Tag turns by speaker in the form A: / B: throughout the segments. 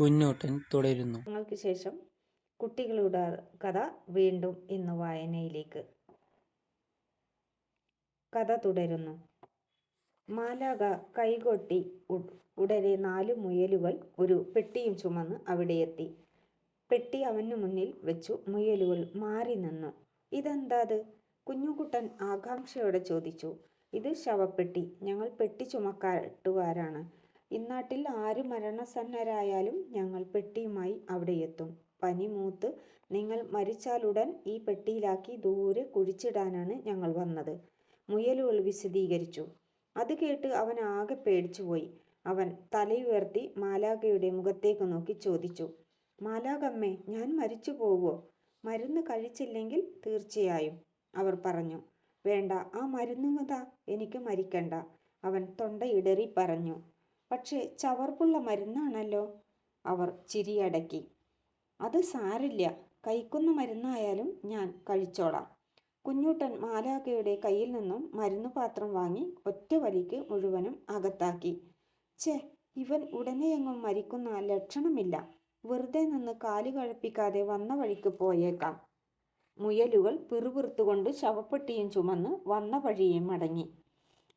A: കുഞ്ഞൂട്ടൻ തുടരുന്നു.
B: ഞങ്ങൾക്ക് ശേഷം കുട്ടികളുടെ കഥ വീണ്ടും ഇന്ന് വായനയിലേക്ക് കഥ തുടരുന്നു. മാലാക കൈകൊട്ടി ഉടനെ നാല് മുയലുകൾ ഒരു പെട്ടിയും ചുമന്ന് അവിടെ എത്തി പെട്ടി അവനു മുന്നിൽ വെച്ചു മുയലുകൾ മാറി നിന്നു. ഇതെന്താത് കുഞ്ഞുകുട്ടൻ ആകാംക്ഷയോടെ ചോദിച്ചു. ഇത് ശവപ്പെട്ടി. ഞങ്ങൾ പെട്ടി ചുമക്കാട്ടുകാരാണ് ഇന്നാട്ടിൽ ആര് മരണസന്നരായാലും ഞങ്ങൾ പെട്ടിയുമായി അവിടെ എത്തും. പനി മൂത്ത് നിങ്ങൾ മരിച്ചാലുടൻ ഈ പെട്ടിയിലാക്കി ദൂരെ കുഴിച്ചിടാനാണ് ഞങ്ങൾ വന്നത്. മുയലുകൾ വിശദീകരിച്ചു. അത് കേട്ട് അവൻ ആകെ പേടിച്ചുപോയി. അവൻ തലയുയർത്തി മാലാഖയുടെ മുഖത്തേക്ക് നോക്കി ചോദിച്ചു മാലാഖമ്മേ ഞാൻ മരിച്ചു പോവോ മരുന്ന് കഴിച്ചില്ലെങ്കിൽ തീർച്ചയായും അവർ പറഞ്ഞു. വേണ്ട ആ മരുന്നുതാ എനിക്ക് മരിക്കണ്ട അവൻ തൊണ്ടയിടറി പറഞ്ഞു. പക്ഷേ ചവർപ്പുള്ള മരുന്നാണല്ലോ. അവർ ചിരിയടക്കി. അത് സാരില്ല. കഴിക്കുന്ന മരുന്നായാലും ഞാൻ കഴിച്ചോളാം. കുഞ്ഞൂട്ടൻ മാലാഖയുടെ കയ്യിൽ നിന്നും മരുന്ന് പാത്രം വാങ്ങി ഒറ്റ വലിക്ക് മുഴുവനും അകത്താക്കി. ചേ ഇവൻ ഉടനെയെങ്ങും മരിക്കുന്ന ലക്ഷണമില്ല. വെറുതെ നിന്ന് കാൽ കഴപ്പിക്കാതെ വന്ന വഴിക്ക് പോയേക്കാം. മുയലുകൾ പിറുപിറുത്തുകൊണ്ട് ശവപ്പെട്ടിയും ചുമന്ന് വന്ന വഴിയെ മടങ്ങി.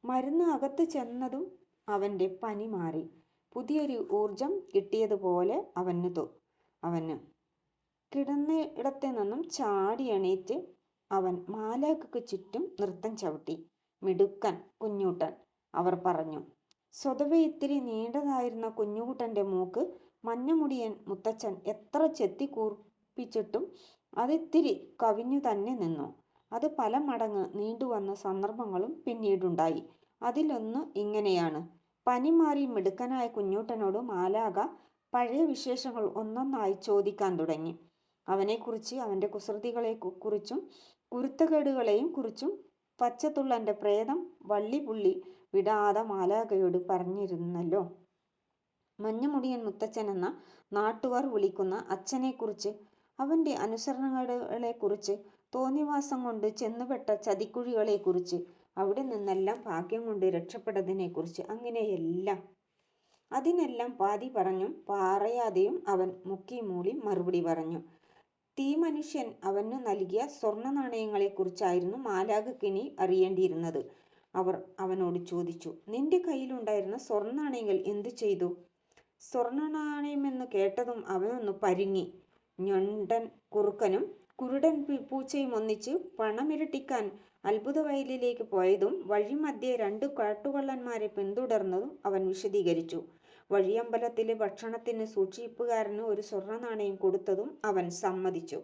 B: മരുന്ന് അകത്ത് ചെന്നതും അവന്റെ പനി മാറി. പുതിയൊരു ഊർജം കിട്ടിയതുപോലെ അവന് തോ അവന്. കിടന്നിടത്തെ നിന്നും ചാടി എണീറ്റ് അവൻ മാലാഖയ്ക്ക് ചുറ്റും നൃത്തം ചവിട്ടി. മിടുക്കൻ കുഞ്ഞൂട്ടൻ അവർ പറഞ്ഞു. സ്വതവേ ഇത്തിരി നീണ്ടതായിരുന്ന കുഞ്ഞുകുട്ടന്റെ മൂക്ക് മഞ്ഞമുടിയൻ മുത്തച്ഛൻ എത്ര ചെത്തി കൂർപ്പിച്ചിട്ടും അതിത്തിരി കവിഞ്ഞു തന്നെ നിന്നു. അത് പല മടങ്ങ് നീണ്ടുവന്ന സന്ദർഭങ്ങളും പിന്നീടുണ്ടായി. അതിലൊന്ന് ഇങ്ങനെയാണ്. പനി മാറി മിടുക്കനായ കുഞ്ഞൂട്ടനോട് മാലാക പഴയ വിശേഷങ്ങൾ ഒന്നൊന്നായി ചോദിക്കാൻ തുടങ്ങി. അവനെക്കുറിച്ച് അവന്റെ കുസൃതികളെ കുറിച്ചും കുരുത്തക്കേടുകളെയും കുറിച്ചും പച്ചത്തുള്ളന്റെ പ്രേതം വള്ളിപുള്ളി വിടാതെ മാലാഖയോട് പറഞ്ഞിരുന്നല്ലോ. മഞ്ഞമുടിയൻ മുത്തച്ഛൻ എന്ന നാട്ടുകാർ വിളിക്കുന്ന അച്ഛനെക്കുറിച്ച് അവന്റെ അനുസരണകളെക്കുറിച്ച് തോന്നിവാസം കൊണ്ട് ചെന്നുപെട്ട ചതിക്കുഴികളെക്കുറിച്ച് അവിടെ നിന്നെല്ലാം ഭാഗ്യം കൊണ്ട് രക്ഷപ്പെട്ടതിനെക്കുറിച്ച് അങ്ങനെയെല്ലാം. അതിനെല്ലാം പാതി പറഞ്ഞും പറയാതെയും അവൻ മുക്കി മൂളി മറുപടി പറഞ്ഞു. തീ മനുഷ്യൻ അവന് നൽകിയ സ്വർണ നാണയങ്ങളെക്കുറിച്ചായിരുന്നു മാലാഖക്കിനി അറിയേണ്ടിയിരുന്നത്. അവർ അവനോട് ചോദിച്ചു നിന്റെ കയ്യിലുണ്ടായിരുന്ന സ്വർണ നാണയങ്ങൾ എന്തു ചെയ്തു? സ്വർണ നാണയമെന്ന് കേട്ടതും അവനൊന്ന് പരുങ്ങി. ഞൊണ്ടൻ കുറുക്കനും കുരുടൻ പൂച്ചയും ഒന്നിച്ച് പണമിരട്ടിക്കാൻ അത്ഭുത വയലിലേക്ക് പോയതും വഴിമധ്യേ രണ്ട് കാട്ടുകള്ളന്മാരെ പിന്തുടർന്നതും അവൻ വിശദീകരിച്ചു. വഴിയമ്പലത്തിലെ ഭക്ഷണത്തിന് സൂക്ഷിപ്പുകാരന് ഒരു സ്വർണ നാണയം കൊടുത്തതും അവൻ സമ്മതിച്ചു.